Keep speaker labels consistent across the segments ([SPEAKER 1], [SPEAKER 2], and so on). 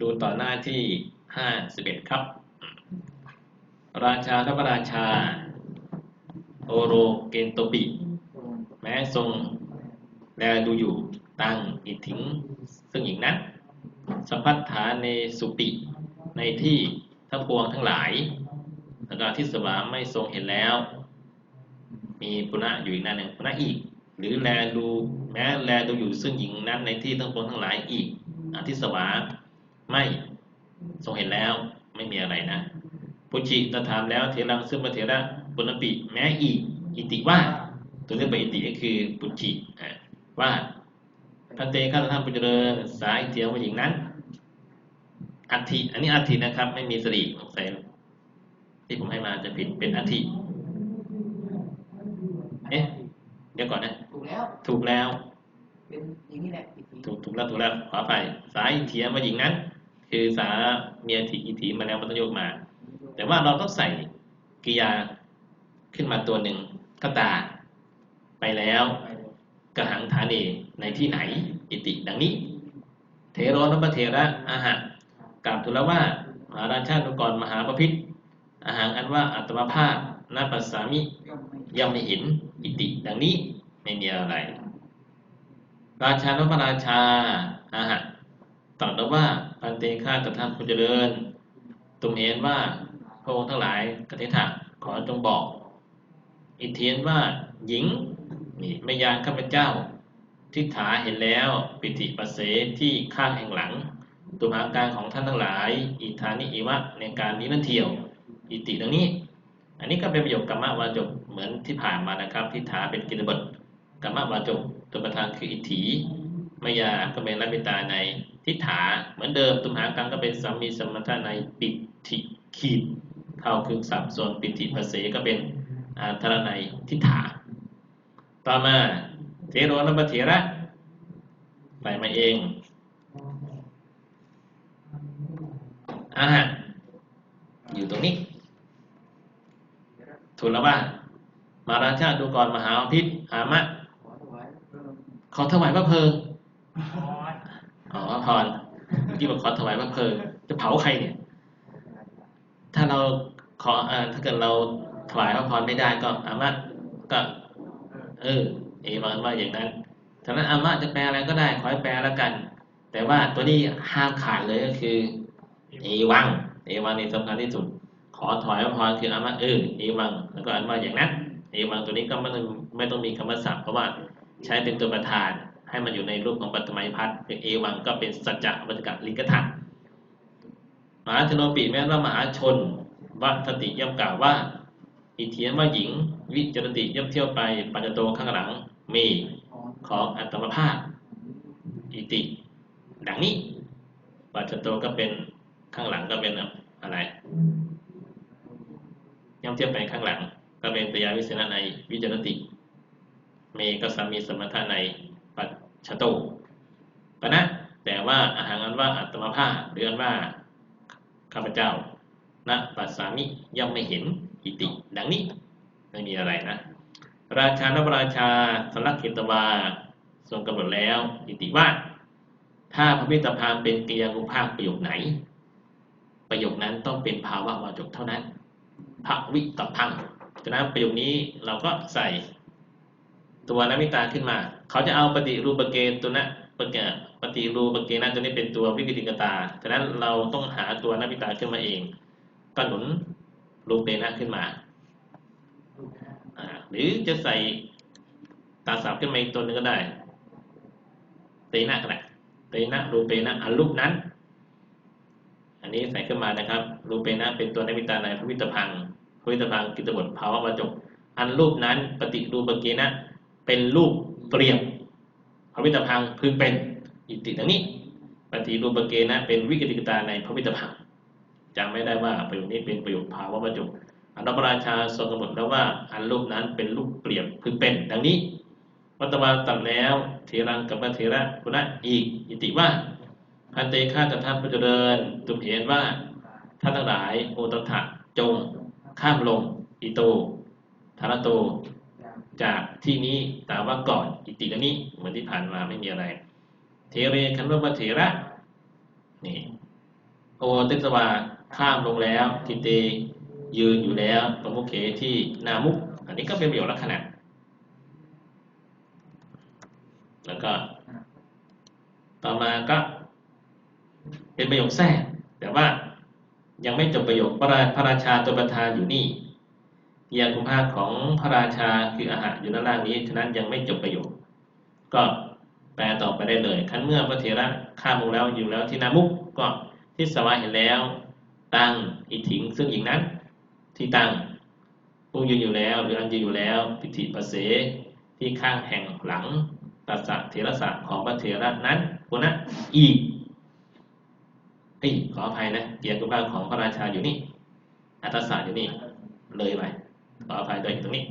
[SPEAKER 1] ดูต่อหน้าที่ห้าสิบเอ็ดครับ ราชาและพระราชา โอโรเกนโตปิแม้ทรงแลดูอยู่ตั้งอิทธิง ซึ่งอีกนั้นสัพพัทธาในสุปิ ในที่ทั้งปวงทั้งหลายแล้วก็ที่สวาไม่ทรงเห็นแล้ว มีปุณะอยู่อีกนั่นหนึ่งปุณะอีก หรือแลดูแม้แลดูอยู่ซึ่งหญิงนั้นในที่ทั้งปวงทั้งหลายอีกอทิสวา ไม่ทรงเห็นแล้วไม่มีอะไรนะปุจิตถามแล้วเทรังซึ่งพระเถระปุณปิแม้อีกอิติว่า ตัวเรื่องไปอิติก็คือปุจิว่าพันเตข้าท่านปุจเจริญสายเทียวผู้หญิงนั้นอัฐิอันนี้อัฐินะครับ ไม่มีสรีใส่ที่ผมให้มาจะผิดเป็นอัฐิเอ๊ะเดี๋ยวก่อนนะ
[SPEAKER 2] ถูกแล้ว
[SPEAKER 1] ถูกแล้ว
[SPEAKER 2] เป็นอย่างนี้แหละอีกที
[SPEAKER 1] ถูกถูกแล้วถูกแล้วขอไปสายเทียมผู้หญิงนั้น คือสาเมียถิอิถิมาแล้วมันต้องโยกมา แต่ว่าเราต้องใส่กิยาขึ้นมาตัวหนึ่งก็ตา ไปแล้ว
[SPEAKER 2] ไปเลย
[SPEAKER 1] กหังฐานีในที่ไหน อิติดังนี้ เทโรนพเทระอาหะกล่าวทูลว่า มหาราชานุกรมหาปพิธอาหารอันว่าอัตมภาพนาปัสสามิ
[SPEAKER 2] ย่อมไม่
[SPEAKER 1] เห็นอิติ ดังนี้ไม่มีอะไร ราชานพราชาอาหะตรัสว่า ปันเตฆาตท่านผู้เจริญ ตุมเห็นว่า พระองค์ทั้งหลายกติถะขอจงบอก อิเทียนว่าหญิงนี่ไม่ยานข้าพเจ้า ทิฏฐาเห็นแล้ว ปิติปเสที่ข้างแห่งหลัง ตุมหาการของท่านทั้งหลาย อิทานิอิวะในการนี้นั่นเที่ยว อิติดังนี้ อันนี้ก็เป็นประโยคกรรมวาจกเหมือนที่ผ่านมานะครับ ทิฏฐาเป็นกินบทกรรมวาจกตัวประธานคืออิทธิมายาก็เป็นรับิตาใน ทิฏฐาเหมือนเดิมตุมหาการก็เป็นสามีสมถะในปิติขีดเข้าคือศัพท์ส่วนปิติภาเสก็เป็นอาทรในทิฏฐา ต่อมาเทโรนปเถระใส่มาเองอาหารอยู่ตรงนี้ทูลว่า มาราชาดูก่อนมหาพิษอามะ
[SPEAKER 2] ขอถวายเพิ่ม
[SPEAKER 1] ขอถวายพระเพลิง อ๋อพระพรเมื่อกี้บอกขอถวายพระเพลิงจะเผาใครเนี่ย ถ้าเราขออถ้าเกิดเราถวายพระพรไม่ได้ก็อามะก็ เออ เอวังว่าอย่างนั้นฉะนั้นอามะจะแปลอะไรก็ได้ ขอให้แปลแล้วกัน แต่ว่าตัวนี้ห้ามขาดเลยก็คือ เอวัง เอวังนี่สำคัญที่สุด ขอถวายพระพรคืออามะเออ เอวัง แล้วก็อันว่าอย่างนั้น เอวังตัวนี้ก็ไม่ต้องไม่ต้องมีคำว่าศัพท์เพราะว่าใช้เป็นตัวประธาน ให้มันอยู่ในรูปของปัตตมัยพัฒน์คือเอวังก็เป็นสัจจะวัจกะลิงกถังมหาชนปีแม้ว่ามหาชนวัตติย่อมกล่าวว่า อิเทียนว่าหญิง วิจรติย่อมเที่ยวไปปัจจโตข้างหลังมี
[SPEAKER 2] ของ
[SPEAKER 1] อัตมภาพอิติ ดังนี้ปัจจโตก็เป็นข้างหลังก็เป็นอะไรย่อมเที่ยวไปข้างหลัง ก็เป็นปยาวิเศษในวิจรติเมก็สามีสมถะใน ปัจฉโตปะนะแต่ว่าอาหารอันว่าอัตมภาพหรือนว่าข้าพเจ้าณปัสสามิย่อมไม่เห็นอิติ ดังนี้ไม่มีอะไรนะ ราชานพราชาสลักเขตวาทรงกำหนดแล้วอิติว่า ถ้าพระพิธพามเป็นกิยานุภาคประโยคไหน ประโยคนั้นต้องเป็นภาวะวาจกเท่านั้นพระวิตรพังฉะนั้นประโยคนี้เราก็ใส่ตัวนวิตาขึ้นมา เขาจะเอาปฏิรูปเกณฑ์ตัวนะปฏิปฏิรูปเกณฑ์นั้นตัวนี้เป็นตัววิกิติกตาฉะนั้นเราต้องหาตัวนักวิตาขึ้นมาเองก็หนุนรูปเปนะขึ้นมา หรือจะใส่ตาสับขึ้นมาอีกตัวหนึงก็ได้เตนะก็ได้เตนะรูปเปนะอันรูปนั้น อันนี้ใส่ขึ้นมานะครับ รูปเปนะเป็นตัวนักวิตาในพระวิตพังพระวิตพังกิตบทภาวะวจกอันรูปนั้นปฏิรูปเกนะเป็นรูป เปรียบพระวิตพังค์พึงเป็นอิติดังนี้ปฏิรูปเกณนะเป็นวิกติกตาในพระวิตพังจำไม่ได้ว่าประโยคนี้เป็นประโยคภาวะวจกอันพระราชาทรงกำหนดแล้วว่าอันรูปนั้นเป็นรูปเปรียบพึงเป็น ดังนี้วัตวาตัดแล้วเทรังกับพระเทระคุณะอีกอิติว่าพันเตฆาตท่านผู้เจริญตุมเห็นว่าท่านทั้งหลายโอตถะจงข้ามลงอิโตธารโต จากที่นี้แตามว่าก่อนอิติดังนี้เหมือนที่ผ่านมาไม่มีอะไร เทเรคันวะเถระนี่โอติสวาข้ามลงแล้วทิเตยืนอยู่แล้วประมุขเขที่นามุก อันนี้ก็เป็นประโยคลักษณะ แล้วก็ ต่อมาก็ เป็นประโยคแทรกแต่ว่ายังไม่จบประโยคพระราชาตัวประธานอยู่นี่ ยาคุภาพของพระราชาคืออาหารอยู่ด้านล่างนี้ ฉะนั้นยังไม่จบประโยค ก็แปลต่อไปได้เลยคันเมื่อพระเถระข้ามลงแล้วอยู่แล้วที่นามุกก็ที่สวาเห็นแล้ว ตั้งอิถิงซึ่งอีกนั้น ที่ตั้งผู้ยืนอยู่แล้ว หรืออันยืนอยู่แล้ว พิธีประเสที่ข้างแห่งหลังตัสสะเถระสะของพระเถระนั้นคนนั้นอีกเอ้ยขออภัยนะเกียรติภาพของพระราชาอยู่นี่ อัตสะอยู่นี่ เลยไป ขออภัยด้วยตรงนี้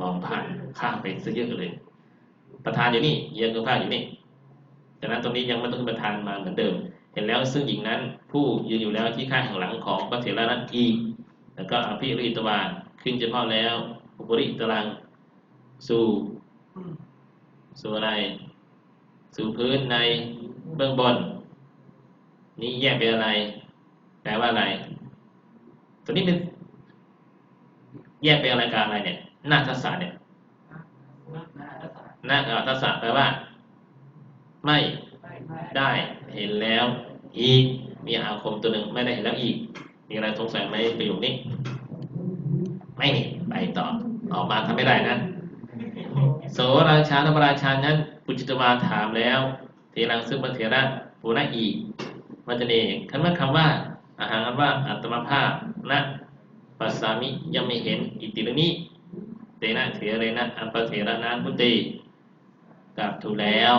[SPEAKER 1] มองผ่านข้ามไปซะเยอะเลย ประธานอยู่นี่เยียงกุภาพอยู่นี่จากนั้นตรงนี้ยังไม่ต้องประธานมาเหมือนเดิม เห็นแล้วซึ่งหญิงนั้น ผู้ยืนอยู่แล้วที่ข้างแห่งหลังของพระเถระนั้นอีกแล้วก็อภิริตวาขึ้นเฉพาะแล้วอุปริตรังสู่สู่อะไร สู่พื้นในเบื้องบน นี่แยกเป็นอะไร แปลว่าอะไร ตัวนี้เป็น แยกเป็นอะไรกับอะไรเนี่ยนาทัศน์เนี่ย
[SPEAKER 2] นาอัตตา
[SPEAKER 1] หน้าทัศน์แปลว่า ไม่
[SPEAKER 2] ได้
[SPEAKER 1] เห็นแล้วอีกมีอาคมตัวหนึ่งไม่ได้เห็นแล้วอีก มีอะไรสงสัยไหมประโยคนี้ ไม่มีไปต่อออกมาทำไม่ได้นะโสราชาธรรมราชานั้นปุจิตวาถามแล้วเทรังซึ่งพระเถระปูนะอีกมันจะเนคำว่าคำว่าอาหารว่าอัตมภาพนะ ปัสสามิยังไม่เห็นอิติรนี้เตนะเถเรนะอัปเถระนานพุติกลับถูกแล้ว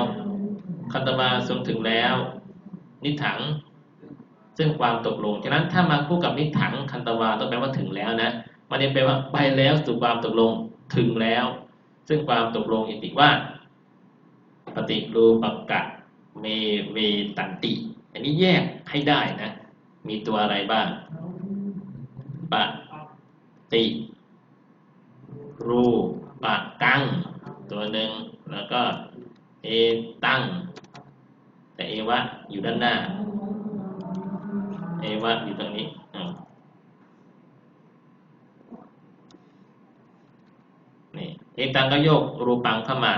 [SPEAKER 1] คัตมาทรงถึงแล้ว นิถัง ซึ่งความตกลง ฉะนั้นถ้ามาคู่กับนิถังคันตวาต้องแปลว่าถึงแล้วนะมันจะแปลว่าไปแล้วสู่ความตกลงถึงแล้ว ซึ่งความตกลงอิติว่า ปฏิรูปกะเมเวตันติ อันนี้แยกให้ได้นะ มีตัวอะไรบ้างป ฏิรูปกัง ตัวหนึ่งแล้วก็เอตังแต่เอวะอยู่ด้านหน้า เอวะอยู่ตรงนี้นี่เอตังก็โยกรูปังเข้ามา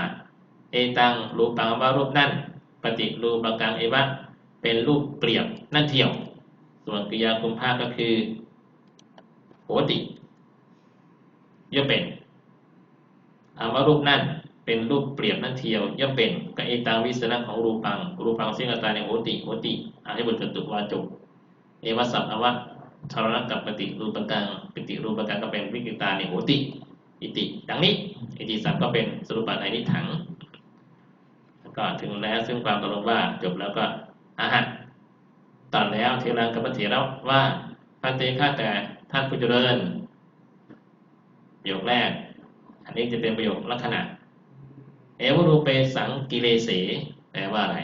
[SPEAKER 1] เอตังรูปังว่ารูปนั่น ปฏิรูปกังเอวะเป็นรูปเปรียบนั่นเที่ยว ส่วนกิยาคุมภาก็คือโหติ ย่อมเป็นอาว่ารูปนั่นเป็นรูปเปรียบนั่นเทียวย่อมเป็นกับเอตังวิสนะของรูปัง รูปังซึ่งอาตาในโหติโหติอาให้บทจตุวาจบเอวัสัพอวัตชรณะกับปฏิรูปกังปฏิรูปกังก็เป็นวิกิตาในโหติ อิติ ดังนี้อิติสัพก็เป็นสรุปะในนิถังก็ถึงแล้วซึ่งความตกลงว่าจบแล้วก็อาหารตัดแล้วเทรังกับพระเถระว่าพันเตฆาแต่ท่านผู้เจริญ ประโยคแรก อันนี้จะเป็นประโยคลักษณะ เอวรูเปสังกิเลเสแปลว่าอะไร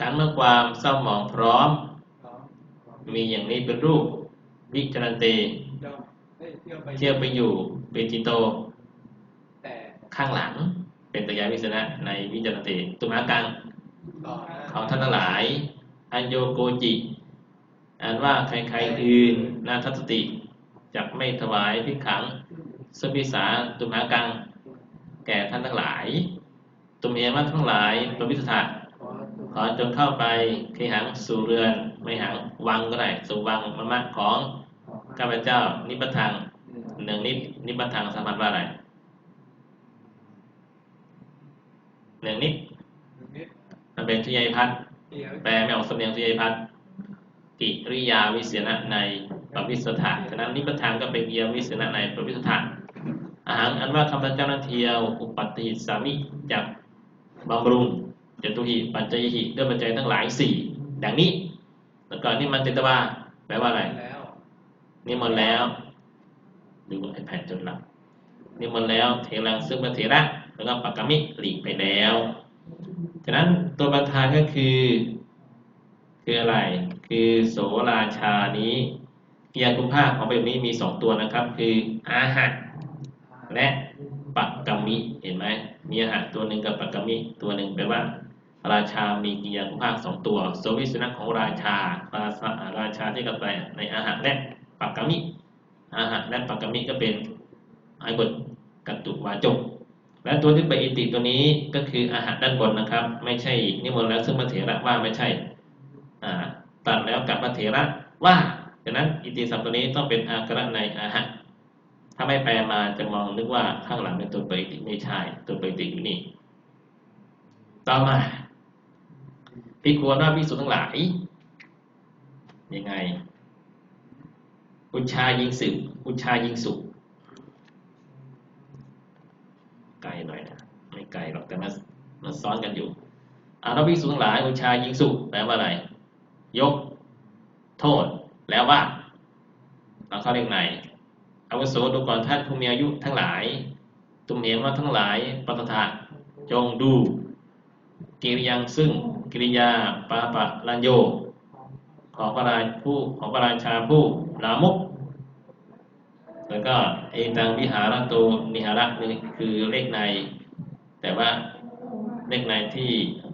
[SPEAKER 1] การเมื่อความเศร้าหมองพร้อม มีอย่างนี้เป็นรูป วิจารเต
[SPEAKER 2] เที่ยวไป
[SPEAKER 1] เทียวไปอยู่เป็นจิโต ข้างหลัง เป็นตยาวิสนะในวิจารณเตตุมากัง
[SPEAKER 2] ก่อนห
[SPEAKER 1] ของท่านทั้งหลาย อัญโยโกจิอ่านว่าใครๆอื่นนาทัสติ จักไม่ถวายพิกขังสพิสาตุมหากัง แก่ท่านทั้งหลาย ตุมเอมาทั้งหลายประวิสถะ
[SPEAKER 2] ขอ
[SPEAKER 1] ขอจงเข้าไปเคหังสู่เรือนไม่หังวังก็ได้สู่วังมะมะของข้าพเจ้า นิพพทังหนึ่งนิดนิพพทังสามพันธ์ว่าอะไรหนึ่งนิด
[SPEAKER 2] นิด
[SPEAKER 1] มันเป็นทุยายพัฒน์
[SPEAKER 2] เดียว
[SPEAKER 1] แปลไม่ออกสำเนียงทุยายพัฒน์ กิริยาวิเศษณะในปวิสถะฉะนั้นนิพพทังก็เป็นกิริยาวิเศษณะในปวิสถะอาหารอันว่าข้าพเจ้านั้นเทียว อุปัตติสามิจากบำรุงจตุหิปัจจยหิด้วยปัจจัยทั้งหลายสี่ดังนี้แล้วก็นี่มันเจตวาแปลว่าอะไร
[SPEAKER 2] แล้ว
[SPEAKER 1] นิมนต์แล้วดูไอแผ่นจนหลับนิมนต์แล้วเทรังซึ่งพระเถระแล้วก็ปักกามิหลีกไปแล้ว ฉะนั้นตัวประธานก็คือ คืออะไร คือโสราชานี้กิยาคุณภาพของประโยคนี้มีสองตัวนะครับ คืออาหะและปักกมิเห็นไหมมีอาหะตัวหนึ่งกับปักกมิตัวหนึ่งแปลว่า ราชามีกิริยานุภาคสองตัวโสวิสนะของราชาราชาราชาที่กระแปในอาหารและปักกมิอาหารและปักกมิก็เป็นไอบทกัตตุวาจกและตัวที่เป็นอิติตัวนี้ก็คืออาหารด้านบนนะครับ ไม่ใช่นิมนต์แล้วซึ่งพระเถระว่าไม่ใช่อ่า ตัดแล้วกับพระเถระว่าดังนั้นอิติสัมตัวนี้ต้องเป็นอาการในอาหารถ้าไม่แปลมาจะมองนึกว่าข้างหลังเป็นตัวปรติไม่ใช่ตัวปรติอยู่นี่ ต่อมาพิควรว่าพิสุทั้งหลายยังไงอุชายิงสืบอุชายิงสุกไกลหน่อยนะไม่ไกลหรอกแต่มันมันซ้อนกันอยู่อาราพิสุทั้งหลายอุชายิงสุแปลว่าอะไร ยกโทษแล้วว่าเราเข้าเรื่องไหนอาวุโสดูก่อนท่านผู้มีอายุทั้งหลาย ตุมเหมว่าทั้งหลายปัตถะจงดู กิริยังซึ่งกิริยาปาปะลันโย ของพระราชผู้ของพระราชาผู้ลามุกแล้วก็เอตังวิหารโตนิหาระนี่คือเลขใน แต่ว่าเลขในที่อ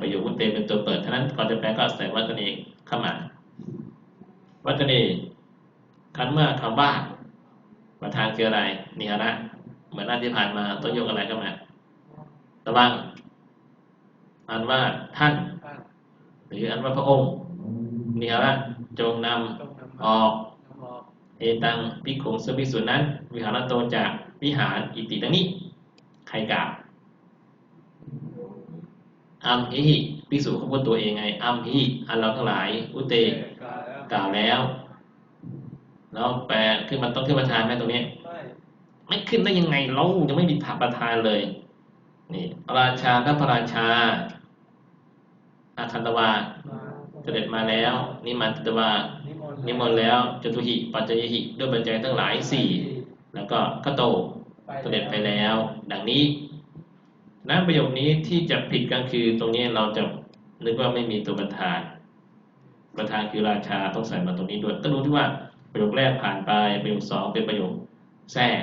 [SPEAKER 1] ประโยควุตเตเป็นตัวเปิดเท่านั้นก่อนจะแปลก็ใส่วัตนีเข้ามาวัตนีคันเมื่อคำว่าประธานคืออะไรนิหาระเหมือนอันที่ผ่านมาต้องยกอะไรเข้ามาระวังอันว่าท่าน หรืออันว่าพระองค์นิหาระจงน
[SPEAKER 2] จงนำ
[SPEAKER 1] ออกเอตังพิกขุงสมิสุนั้น วิหารโตจากวิหารอิติดังนี้ใครกล่าว อัมหิหิพิสูจเขาพูดตัวเองไง อัมหิอันเราทั้งหลาย อุเต
[SPEAKER 2] กล่าวแล้ว
[SPEAKER 1] แล้วแปลขึ้นมันต้องขึ้นประธานไหมตรงนี้
[SPEAKER 2] ไม่
[SPEAKER 1] ไม่ขึ้นได้ยังไงเรายังไม่มีถาประธานเลย นี่ราชาถ้าพระราชา อาคันตวาเสด็จมาแล้ว นิมันตวา
[SPEAKER 2] นิมนต์
[SPEAKER 1] นิมนต์แล้วจตุหิ ปัจจยหิ ด้วยปัจจัยทั้งหลายสี่แล้วก็ขโตเสด็จไปแล้ว ดังนี้ นั้นประโยคนี้ที่จะผิดก็คือตรงนี้เราจะนึกว่าไม่มีตัวประธาน ประธานคือราชาต้องใส่มาตรงนี้ด้วยก็ดูที่ว่าประโยคแรกผ่านไปประโยคสองเป็นประโยคแทรก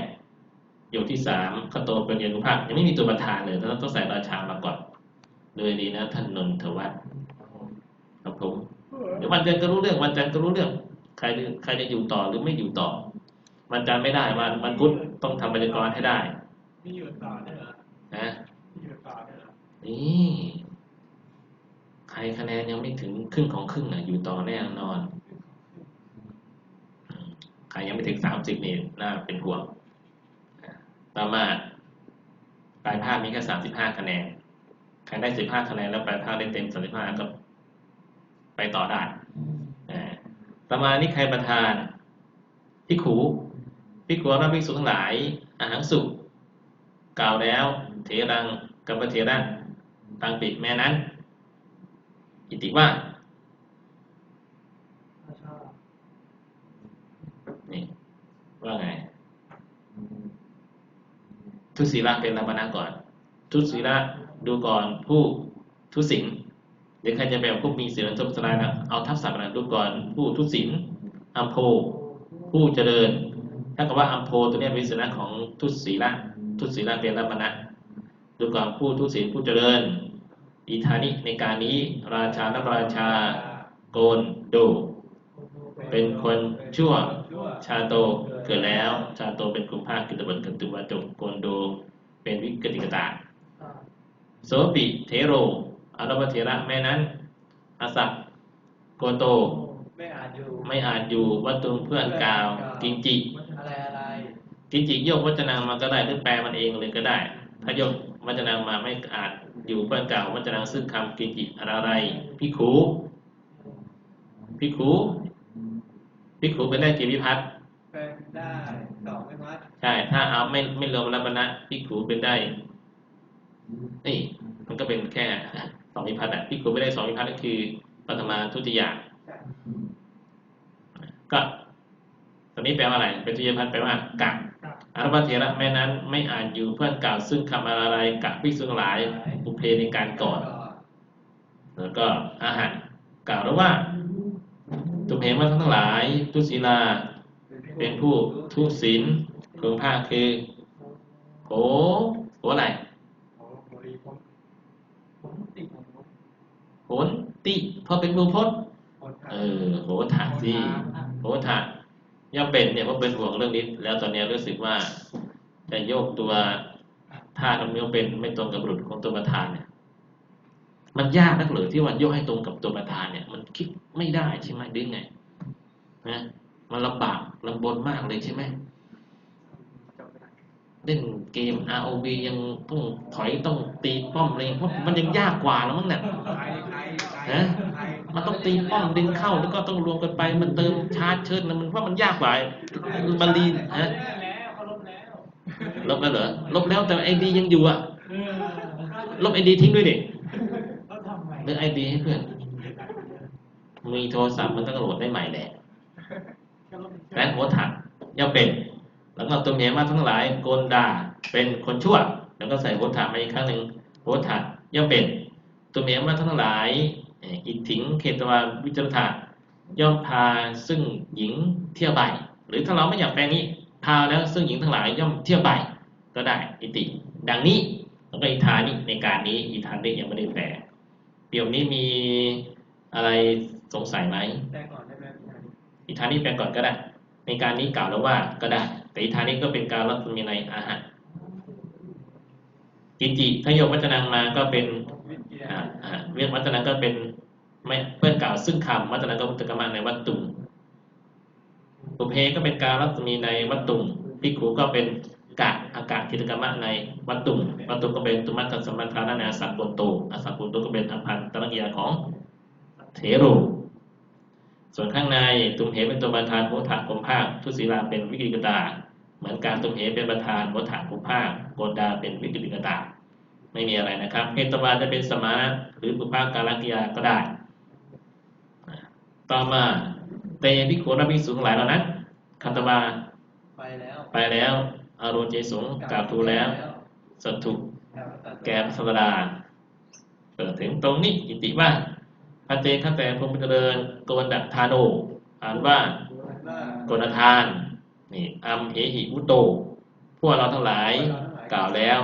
[SPEAKER 1] ประโยคที่สามขโตเป็นยานุภาพยังไม่มีตัวประธานเลยเราต้องใส่ราชามาก่อนโดยดีนะท่านนนทวัฒน์ครับผมเดี๋ยววันจันทร์ก็รู้เรื่องวันจันทร์ก็รู้เรื่อง ใครจะใครจะอยู่ต่อหรือไม่อยู่ต่อวันจันทร์ไม่ได้วันวันพุธต้องทำบรรยากรให้ได้
[SPEAKER 2] มีอยู่ต่อเนี่ยเหรอ
[SPEAKER 1] นะ
[SPEAKER 2] มีอยู่ต่อเนี่
[SPEAKER 1] ใครคะแนนยังไม่ถึงครึ่งของครึ่งน่ะ อยู่ต่อแน่นอน ใครยังไม่ถึงสามสิบนี่น่าเป็นห่วงต่อมาปลายภาคมีแค่สามสิบห้าคะแนน ใครได้สิบห้าคะแนนแล้วปลายภาคได้เต็มสามสิบห้าก็ไปต่อได้อ่าต่อมานี่ใครประธานพิขูพิขูรับภิกษุทั้งหลาย อาหารสุ กล่าวแล้ว เถรังกับพระเถระตังปิดแม่นั้นอิติว่านี่ว่าไง ทุศีละเป็นลาบนะก่อน ทุศีละดูก่อนผู้ทุศิลเดี๋ยวใครจะแบบพวกมีศีลทุสลายนะเอาทับศัพท์นะดูก่อนผู้ทุศิลอัมโพผู้เจริญถ้ากับว่าอัมโพตัวนี้เป็นศีลของทุศีละ ทุศีละเป็นลาบนะดูก่อนผู้ทุศิลผู้เจริญอีธานิในการนี้ราชาและราชาโกนโด เป็นคนชั่ว
[SPEAKER 2] ชา
[SPEAKER 1] โตเกิดแล้ว ชาโตเป็นกุมภากิตบันกันตุวาจกโกนโด เป็นวิกติกตา
[SPEAKER 2] อ่า
[SPEAKER 1] โสปิเทโรอารวเถระแม่นั้นอาสักโกโต
[SPEAKER 2] ไม่อานอยู่
[SPEAKER 1] ไม่อาจอยู่วัตตุเพื่อนกาวกินจิ กินจิโยกวัจนังมาก็ได้หรือแปลมันเองเลยก็ได้ ถ้าโยกวัจนังมาไม่อาจอยู่เพื่อนกล่าววัจนังซึ่งคำกินจิอะไรพิขูพิขูพิขูเป็นได้กี่วิพัฒน์
[SPEAKER 2] เป็นได้สองไม่มัด
[SPEAKER 1] ใช่ถ้าเอาไม่ไม่รวมรัปนะพิกขูเป็นได้นี่มันก็เป็นแค่สองวิพัฒน์อะพิกขูไม่ได้สองวิพัฒน์ก็คือปัทมาทุติยา
[SPEAKER 2] ใช่
[SPEAKER 1] ก็ตอนนี้แปลว่าอะไร เป็นทุติยพัฒน์แปลว่ากัก อารวเถระแม่นั้นไม่อ่านอยู่เพื่อนกล่าวซึ่งคำอะไรกักภิกษุงหลายอุเพในการก่อน แล้วก็อาหารกล่าวแล้วว่าตุเพมาทั้งหลายทุศีลา เป็นผู้ทุศีลเพึงภาคือโหโหอะไร
[SPEAKER 2] โหรีผติของน
[SPEAKER 1] ติพอเป็นมือพจน์เออโหถะสิโหถะ ย่อมเป็นเนี่ยเพราะเป็นห่วงเรื่องนี้แล้วตอนนี้รู้สึกว่าจะโยกตัวท่าทำเนี้ยเป็นไม่ตรงกับบุรุษของตัวประธานเนี่ย มันยากนักหรือที่ว่าโยกให้ตรงกับตัวประธานเนี่ย มันคิดไม่ได้ใช่ไหมหรือไงนะมันลำบากลำบนมากเลยใช่ไหม
[SPEAKER 2] จำไม่ได้
[SPEAKER 1] เล่นเกม ROV ยังต้องถอยต้องตีป้อมอะไรเพราะมันยังยากกว่าแล้วมั้งเนี่ย
[SPEAKER 2] ใครใครใคร
[SPEAKER 1] ฮะ
[SPEAKER 2] ใคร
[SPEAKER 1] มันต้องตีป้อมดึงเข้าแล้วก็ต้องรวมกันไป มันเติมชาร์จเชิญนะมันว่ามันยากกว่าบาลีนฮะ
[SPEAKER 2] แล้วเขาลบแล้ว
[SPEAKER 1] ลบแล้วเหรอลบแล้วแต่ไอดียังอยู่อะ
[SPEAKER 2] เออ
[SPEAKER 1] ลบไอดีทิ้งด้วยดิ
[SPEAKER 2] เขาทำไง
[SPEAKER 1] หรือไอดีให้เพื่อนมีโทรศัพท์มันต้องโหลดได้ใหม่แหละ
[SPEAKER 2] ก็ลบ
[SPEAKER 1] แล้หัวถักย่อมเป็น แล้วก็ตัวเมียมาทั้งหลายโกนด่าเป็นคนชั่ว แล้วก็ใส่หัวถักมาอีกครั้งหนึ่งหัวถักย่อมเป็น ตัวเมียมาทั้งหลายเอ่ออิทธิงเขตวาวิจารถะย่อมพาซึ่งหญิงเที่ยวไปหรือถ้าเราไม่อยากแปลงนี้พาแล้วซึ่งหญิงทั้งหลายย่อมเที่ยวไปก็ได้อิติ ดังนี้แล้วก็อิทานิในการนี้อิทานิยังไม่ได้แปลเดี๋ยวนี้มีอะไรสงสัยไหม
[SPEAKER 2] แต่ก่อนได้ไหมพี่ชาย
[SPEAKER 1] อิทานิแปลก่อนก็ได้ ในการนี้กล่าวแล้วว่าก็ได้ แต่อิทานิก็เป็นการรัตมีในอาหารกินจิถ้าโยกวัจนังมาก็เป็น
[SPEAKER 2] วิทยา
[SPEAKER 1] อ่าอ่าเรียกวัจนังก็เป็น ไม่เพื่อนกล่าวซึ่งคำวัจนังก็มุตกรรมในวัตตุงปุเพก็เป็นการรัตมีในวัตตุงพิกขุก็เป็นกะอากาศกิจกรรมะในวัตตุงวัตตุก็เป็นตุมัตตสมัทานาในอาสัพปุนโตอาสัพปุนโตก็เป็นอภันตรกิยาของเถโรส่วนข้างในตุมเหเป็นตัวประธานโหถะกรมภาคทุศีลาเป็นวิกิริกตา เหมือนการตุมเหเป็นประธานโหถะกรมภาคโกดาเป็นวิกิริกตา ไม่มีอะไรนะครับเพตวาจะเป็นสมาหรือปุภาการักกิยาก็ได้ ต่อมาเตพิโขรภิกษุทั้งหลายเหล่านั้นคัตวา
[SPEAKER 2] ไปแล้ว
[SPEAKER 1] ไปแล้วอารมณ์เจสงกราบทูลแล้ว สัตถุแก่พระสัสดาเปิดถึงตรงนี้อิติว่าพระเจข้าแต่พระพุทธเจริญโกนดัทาโนอ่านว่า
[SPEAKER 2] ว่า
[SPEAKER 1] โกนทานนี่อัมเหหิอุโต พวกเราทั้งหลายกล่าวแล้ว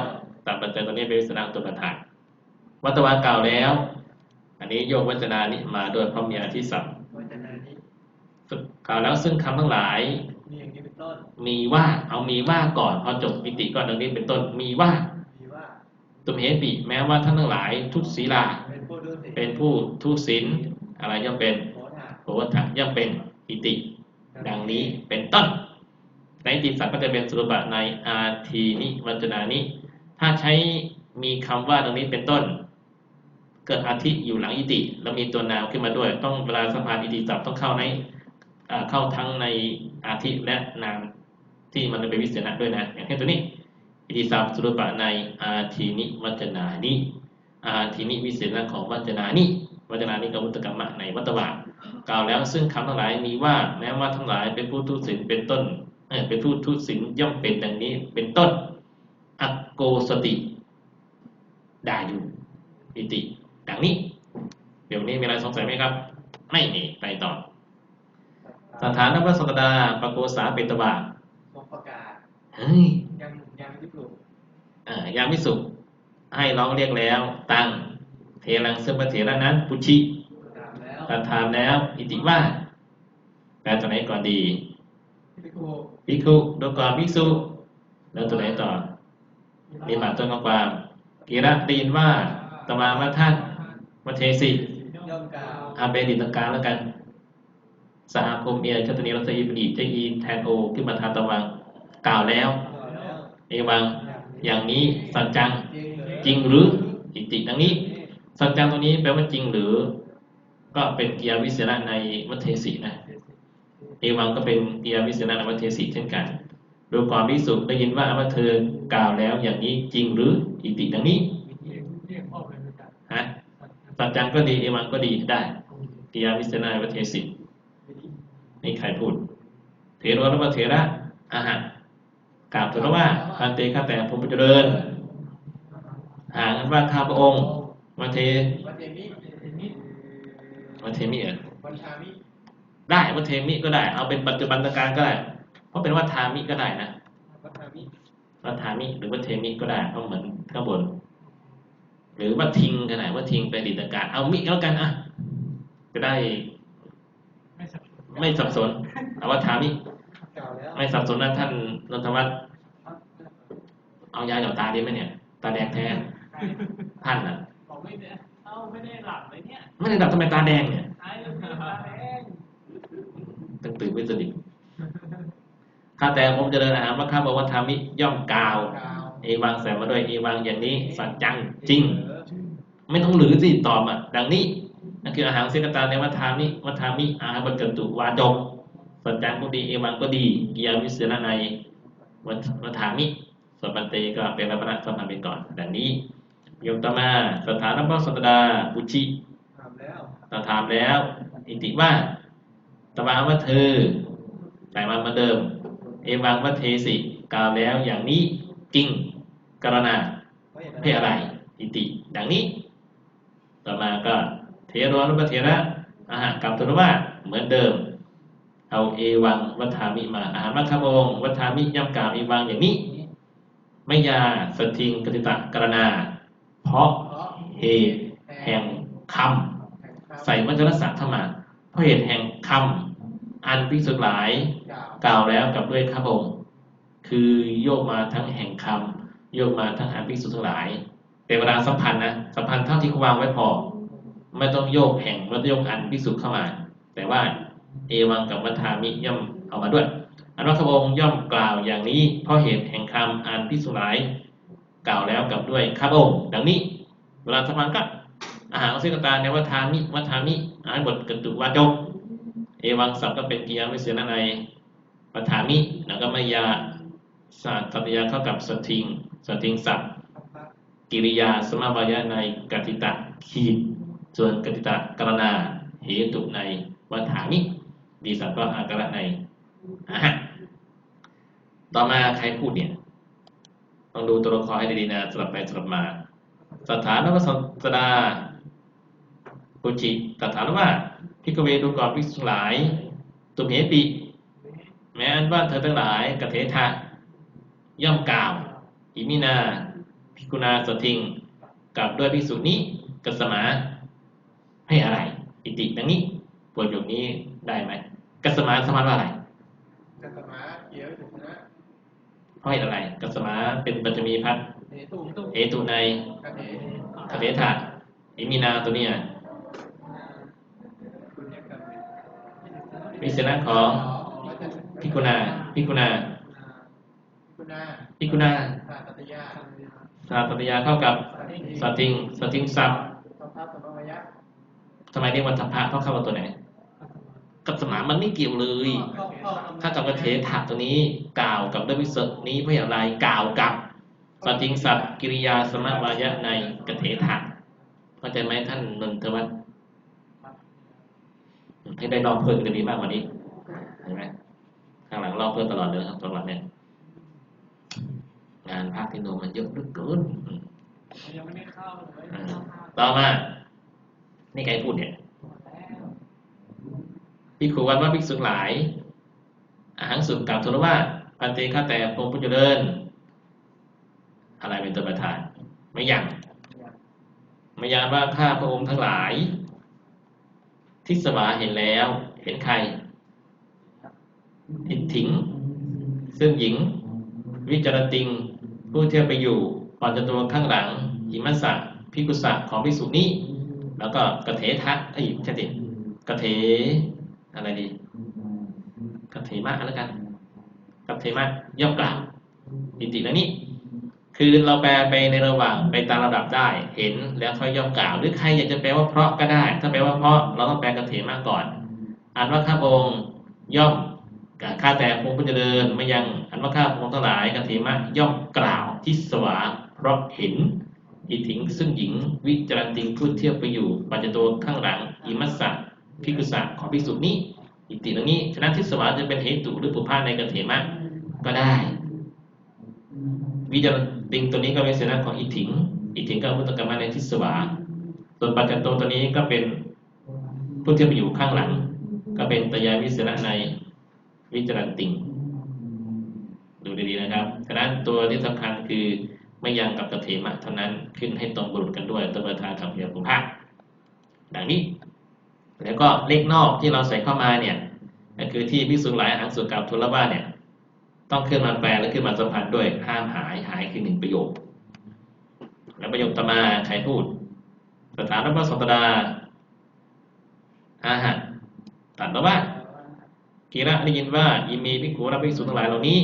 [SPEAKER 1] ตามปัจจัยตอนนี้เป็นวิสนาตัวประธานวัตวากล่าวแล้ว อันนี้โยกวัจนานี้มาโดยพร้อมมีอาทิสัพท์
[SPEAKER 2] วัจนานี้
[SPEAKER 1] กล่าวแล้วซึ่งคำทั้งหลาย
[SPEAKER 2] มีอย่างนี้เป็นต้น
[SPEAKER 1] มีว่าเอามีว่าก่อนพอจบปิติก่อนดังนี้เป็นต้นมีว่า
[SPEAKER 2] มีว่า
[SPEAKER 1] ตุมเหปิแม้ว่าท่านทั้งหลายทุกศีลา
[SPEAKER 2] เป็นผู้ดูสิ
[SPEAKER 1] เป็นผู้ทุศีลอะไรย่อมเป็น
[SPEAKER 2] โหถา
[SPEAKER 1] โหวถะย่อมเป็นอิติ ดังนี้เป็นต้น ในอิติศัพท์ก็จะเป็นสรุปะในอาทีนิวัจนานิถ้าใช้มีคำว่าดังนี้เป็นต้น เกิดอาทิอยู่หลังอิติ แล้วมีตัวนามขึ้นมาด้วย ต้องเวลาสะพานอิติศัพท์ต้องเข้าในอ่า เข้าทั้งในอาทิและนามที่มันเป็นวิเศษณะด้วยนะ อย่างเช่นตัวนี้อิติศัพท์สรุปะในอาทีนิวัจนานิอาทีนิวิเศษณะของวัจนานิวัจนานิกับวุตกรรมะในวัตวะกล่าวแล้วซึ่งคำทั้งหลายมีว่าแม้ว่าทั้งหลายเป็นผู้ทุศีลเป็นต้นเป็นผู้ทุศีลย่อมเป็นดังนี้เป็นต้นอโกสติด่าอยู่อิติ ดังนี้ เดี๋ยวนี้มีอะไรสงสัยไหมครับ ไม่มีไปต่อ สถานพระสกดาปโกสาเปตวา
[SPEAKER 2] ทรงประกาศ
[SPEAKER 1] เฮ้ย
[SPEAKER 2] ยังยังไม่ได้ปลูก
[SPEAKER 1] เอ่อยามวิสุให้ร้องเรียกแล้ว ตั้งเทรังซึ่งพระเถระนั้น ปุชิ
[SPEAKER 2] ถามแล้ว
[SPEAKER 1] ตันถามแล้ว อิติว่าแปลตัวไหนก่อนดี
[SPEAKER 2] พี่ครู
[SPEAKER 1] ภิกขุดูก่อนภิกษุแล้วตัวไหนต่อมีบาตต้นข้อความกีระไดีนว่าตมาว่าท่านวัเทสิ
[SPEAKER 2] ย่อมกล่าว
[SPEAKER 1] อาเบดิตการแล้วกัน สหคมเอียชตนีรัสยีปนีเจอีแทนโอขึ้นมาทาตะวังกล่าวแล้วเอวังอย่างนี้สัจจัง
[SPEAKER 2] จริงหรือ
[SPEAKER 1] อิติดังนี้ สัจจังตัวนี้แปลว่าจริงหรือ ก็เป็นกิยาวิเศษในวัเทศินะเอวังก็เป็นกิยาวิเศษในวัเทศิเช่นกันดูก่อนพิสุได้ยินว่าว่าเธอกล่าวแล้วอย่างนี้จริงหรืออิติดังนี้
[SPEAKER 2] นกัน
[SPEAKER 1] ฮะสัจจังก็ดีเอวังก็ดีได้กิยาวิเศษในวัเทศิ นี่ใครพูดเทโรและว่าเทระอาหารกล่าวถึงว่าพันเตข้าแต่ผมเจริญหากันว่าข้าพระองค์มาเท
[SPEAKER 2] วันเจมิเจมิ
[SPEAKER 1] มาเทมิเออ
[SPEAKER 2] วันชามิ
[SPEAKER 1] ได้วัเทมิก็ได้ เอาเป็นปัจจุบันการก็ได้ เพราะเป็นวัฏามิก็ได้นะ
[SPEAKER 2] วันชามิ
[SPEAKER 1] วัฏามิหรือวัเทมิก็ได้เพราะเหมือนข้างบน หรือว่าทิ้งขนาดว่าทิ้งไปดิตอากาศเอามิแล้วกันอะจะได้
[SPEAKER 2] ไม่สับสน
[SPEAKER 1] ไม่สับสนเอาว่าถามมิ
[SPEAKER 2] เก่าแล้ว
[SPEAKER 1] ไม่สับสนนะท่านนนทวัฒน์เอายาหยอดตาดีไหมเนี่ย ตาแดงแท้ท่านอะ
[SPEAKER 2] บอกไม่ได้เอ้าไม่ได้หลับเลยเนี่ย
[SPEAKER 1] ไม่ได้ดับทำไมตาแดงเนี่ย
[SPEAKER 2] ไอ้เรื่องนี้มาเอง
[SPEAKER 1] ตึงตื่นไม่สนิทข้าแต่ผมเจะเดินอาหารว่าข้าบอกว่าทามิย่อมกล่าว
[SPEAKER 2] กาว
[SPEAKER 1] เอวังแสมาด้วยเอวังอย่างนี้ สัจจังจริง ไม่ต้องหรือสิตอบอะ ดังนี้ นั่นคืออาหารเสกตาในวัฏทามิวัฏทามิอาหารบรรจตุวาดกสัจจังก็ดีเอวังก็ดีกิยาวิเศษในวัฏวัฏทามิส่วนปันเตก็เป็นรัตนสัมพันธ์ไปก่อนดังนี้โยมต่อมาสถานพระสัตดาปุชิ
[SPEAKER 2] ทำแล้ว
[SPEAKER 1] ตาถามแล้ว อิติว่าตวาว่าเธอแต่มาเหมือนเดิม เอวังวัเทสิกล่าวแล้วอย่างนี้จริงกรณาเพื่ออะไร อิติ ดังนี้ ต่อมาก็ เทโรนุปเทระอาหารกับตุรวาเหมือนเดิม เอาเอวังวัฏามิมาอาหารมัคคมงวัฏามิย่ำกาวเอวังอย่างนี้ไม่ยาสทิงกติตะกรณา เพราะ
[SPEAKER 2] เห
[SPEAKER 1] ตุแห่งคำใส่วัจรศัพท์เข้ามา เพราะเหตุแห่งคำอันพิสุทธิ์หลาย
[SPEAKER 2] ก
[SPEAKER 1] ล่าวแล้วกับด้วยข้าพงคือโยกมาทั้งแห่งคำโยกมาทั้งอันพิสุทธิ์ทั้งหลายเป็นเวลาสัมพันธ์นะสัมพันธ์เท่าที่ขวางไว้พอ ไม่ต้องโยกแห่งไม่ต้องโยกอันพิสุทธิ์เข้ามา แต่ว่าเอวังกับวัฏามิย่อมเอามาด้วยอันว่าข้าพงค์ย่อมกล่าวอย่างนี้ เพราะเหตุแห่งคำอันพิสุหลายกล่าวแล้วกับด้วยข้าพงค์ดังนี้เวลาสมพันก็อาหารขอสิกตาในวัฏามิวัฏามิอาหารบทกตุวาจกเอวังสัพก็เป็นกิยาวิเศษในปัฏามิแล้วก็มายาศาสตร์ยาเข้ากับสทิงสทิงสัพกิริยาสมาวายะในกติตะขีด ส่วนกติตะกรณาเหตุในวัฏฐามิดีสัพก็อาการะในอะต่อมาใครพูดเนี่ยต้องดูตัวละครให้ดีๆนะสลับไปสลับมา สถานวสดาปุจิตถานว่าพิกเวดูก่อนพิกษุหลาย ตุมเหปิ แม้อันว่าเธอทั้งหลายกเททะย่อมกล่าว อิมินา พิกุณาสทิง กลับด้วยพิสุนี้กัสมา ให้อะไร อิติดังนี้ประโยคนี้ได้ไหมกัสมาสมาว่าอะไร
[SPEAKER 2] กัสมาเกี่ยวถึงนะ
[SPEAKER 1] เพราะเหตุอะไรกัสมาเป็นปัจจมีพัฒน์
[SPEAKER 2] เนตุตุ
[SPEAKER 1] เอตุใน
[SPEAKER 2] กระเท
[SPEAKER 1] คเทถะอิมินาตัวเนี้ย
[SPEAKER 2] คุณเนี่ยกัน
[SPEAKER 1] วิเศษของพิกุณาพิกุณา
[SPEAKER 2] คุณนา
[SPEAKER 1] พิกุณา
[SPEAKER 2] ศาสตยา
[SPEAKER 1] สาปฏิยาเข้ากับสติงสติงสัพ
[SPEAKER 2] สัพพะสัมภวยะ
[SPEAKER 1] ทำไมเรียกว่าทัพพะเพราะเข้ากับตัวไหนกับสมานมันไม่เกี่ยวเลยถ้ากับกระเทถะตัวนี้กล่าวกับด้วยวิเศษนี้เพราะอย่างไรกล่าวกับสติงสัพกิริยาสมวายะในกระเทถะเข้าใจไหมท่านนนทวัฒน์ให้ได้ลองเพิ่มจะดีมากกว่านี้เห็นไหมข้างหลังลองเพิ่มตลอดเลยครับตลอดเนี่ยงานภาคที่โนมันเยอะเหลือเกิน
[SPEAKER 2] ยังไม่ได้เข้าเลย
[SPEAKER 1] อืมต่อมา นี่ใครพูดเนี่ยพิกขุวันว่าภิกษุหลายอาหารสุดกับทุลว่าพันเตข้าแต่พระองค์ผู้เจริญ อะไรเป็นตัวประธาน ไม่ยังไม่ยังว่าข้าพระองค์ทั้งหลาย ทิศวาเห็นแล้วเห็นใครอิทถิง ซึ่งหญิง วิจารติง ผู้เที่ยวไปอยู่ก่อนจะตัวข้างหลังหิมัสสะพิกุสะของพิสุนี้ แล้วก็กระเททะเอ้ยใช่ดิกระเทอะไรดีกระเทมะแล้วกันกระเทมะย่อมกล่าวอิติแล้วนี่คือเราแปลไปในระหว่างไปตามระดับได้ เห็นแล้วค่อยย่อมกล่าว หรือใครอยากจะแปลว่าเพราะก็ได้ ถ้าแปลว่าเพราะเราต้องแปลกระเทมะก่อนอ่านว่าข้าองค์ย่อมข้าแต่พระองค์ผู้เจริญไม่ยังอันว่าข้าพระองค์ทั้งหลายกระเทมะย่อมกล่าวทิสวาเพราะเห็น อิถิงซึ่งหญิงวิจารติงพูดเทียบไปอยู่ ปัจจโตข้างหลังอิมัสสะพิกุสะของพิสุนี้ อิติตรงนี้ฉะนั้นทิศวาจะเป็นเหตุหรือปุพาในกเถมะก็ได้ วิจารติงตัวนี้ก็เป็นเสนาของอิถิง อิถิงก็มุตกรรมในทิศวาส่วนปัจจโตตัวนี้ก็เป็นผู้เทียบไปอยู่ข้างหลัง ก็เป็นตยาวิเศษในวิจารติงดูดีๆนะครับฉะนั้นตัวที่สำคัญคือ ไม่ยังกับกเถมะเท่านั้นขึ้นให้ตรงบุรุษกันด้วยตัวประธานคำเพียรภูมิภาคดังนี้ แล้วก็เลขนอกที่เราใส่เข้ามาเนี่ยก็คือที่พิสูจน์หลายอังสุกับทุลบ้าเนี่ย ต้องขึ้นมาแปลและขึ้นมาสัมพันธ์ด้วยห้ามหายหายคือหนึ่งประโยค แล้วประโยคต่อมาใครพูด สถานพระสัตดาอาหารตัดแล้วว่ากีระได้ยินว่ายิมีพิกูรับพิสุทั้งหลายเหล่านี้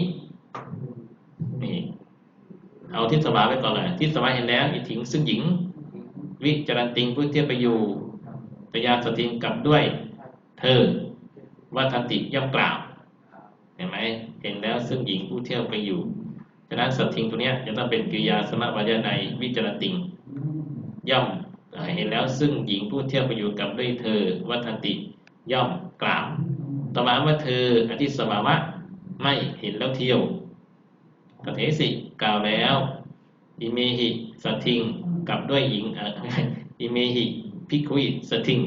[SPEAKER 1] เอาทิศวาไว้ก่อนเลยทิศวาเห็นแล้วอิถิงซึ่งหญิง วิจารันติงผู้เทียบไปอยู่ตยาสติงกลับด้วย เธอว่าทันติย่อมกล่าวเห็นไหมเห็นแล้วซึ่งหญิงผู้เที่ยวไปอยู่ฉะนั้นสติงตัวเนี้ยจะต้องเป็นกิริยาสมวายในวิจารติงย่อมเห็นแล้วซึ่งหญิงผู้เที่ยวไปอยู่กับด้วยเธอวัทันติย่อมกล่าวต่อมาว่าเธออธิสวาวะไม่เห็นแล้วเที่ยว กเทสิกล่าวแล้วอิเมหิสทิงกลับด้วยหญิงเอ่ออิเมหิพิคุยสทิง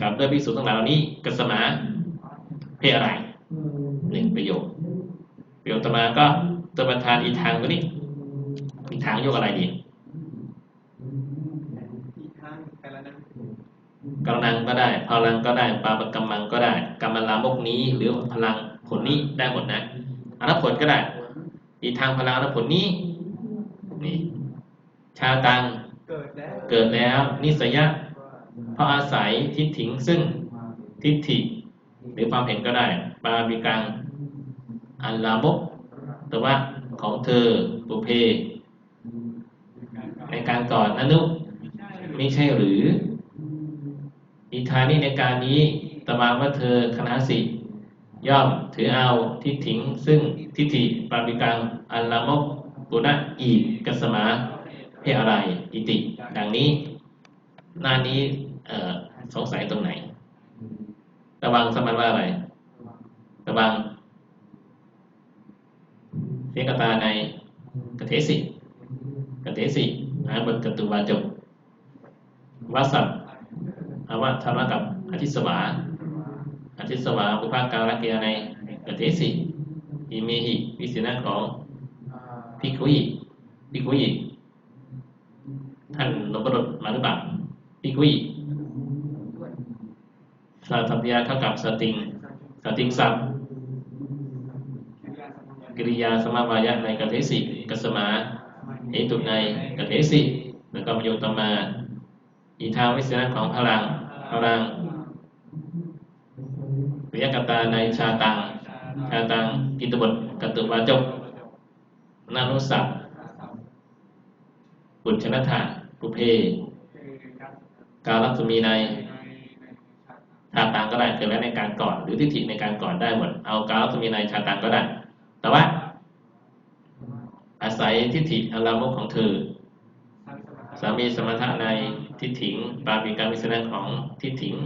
[SPEAKER 1] กลับด้วยภิกษุทั้งหลายเหล่านี้กัสมาเพศอะไรหนึ่งประโยคประโยคต่อมาก็ตัวประธานอีกทางตัวนี้อีกทางโยกอะไรดี
[SPEAKER 2] อีกครั้งแต่ละนั้น
[SPEAKER 1] กำลังก็ได้ พลังก็ได้ปาปกำมังก็ได้กำมลามกนี้ หรือพลังผลนี้ได้หมดนะอนัผลก็ได้ อีกทางพลังอนัผลนี้นี่ชาตัง
[SPEAKER 2] เกิดแล้ว
[SPEAKER 1] เกิดแล้ว นิสยะเพราะอาศัยทิฏฐิงซึ่งทิฏฐิ หรือความเห็นก็ได้ปาบิกัง อันลามกแต่ว่าของเธอปุเพ ในการก่อนอนุไม่ใช่หรืออิทานี่ในการนี้ตะวางว่าเธอคณะสิ ย่อมถือเอาทิฏฐิงซึ่งทิฏฐิปาปิกังอันลามกปุณะอีกกัสมาเพศอะไรอิติ ดังนี้ หน้านี้เออสงสัยตรงไหน ระวังสมันว่าอะไร ระวังเรียกตาในกเทสิกเทสินะบทกตุวาจบวัสัตอาวะธรรมกับอธิสวา อธิสวาปุภาการะเกียในกเทสิอิเมหิวิสินะของพิคุยพิคุยท่านนพดลมาหรือเปล่าพิคุยสาธยาเข้ากับสติงสติงสัพกิริยาสมาวายะในกเทสิกัสมาเหตุในกเทสิแล้วก็ประโยคต่อมา อีทาวิสนะของพลังพลัง ยกตาในชาตัง ชาตังกิตบทกตุวาจกนานุสัพบุญชนะธาปุเพ กาลักษมีในชาตังก็ได้เกิดแล้วในการก่อน หรือทิฏฐิในการก่อนได้หมด เอากาลักษมีในชาตังก็ได้ แต่ว่า อาศัยทิฏฐิอารามกของเธอสามีสมถะในทิฏฐิงปาปิการวิสนะของทิฏฐิง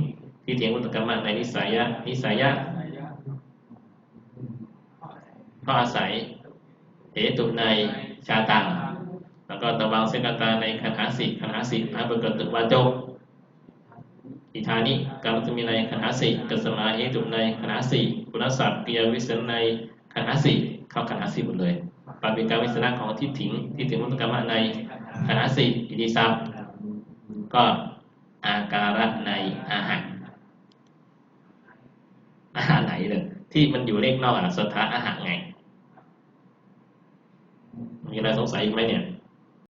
[SPEAKER 1] ทิฏฐิงอุตกรรมะในนิสัยะนิสัยะก็อาศัยเหตุในชาตัง แล้วก็ตะวังเสกตาในคณะสิคณะสิอาเบกตุวาจกอิธานิกรรมจะมีในคณะสิกัสมาเหตุในคณะสิกุณศัพท์กิยวิสนะในคณะสิเข้าคณะสิหมดเลยปาปิการวิสนะของทิฏฐิงทิฏฐิงอุตกรรมะในคณะสิอิติศัพท์ก็อาการะในอาหาร อาหารไหนเลยที่มันอยู่เลขนอกอะสถาอาหารไง มีอะไรสงสัยไหมเนี่ย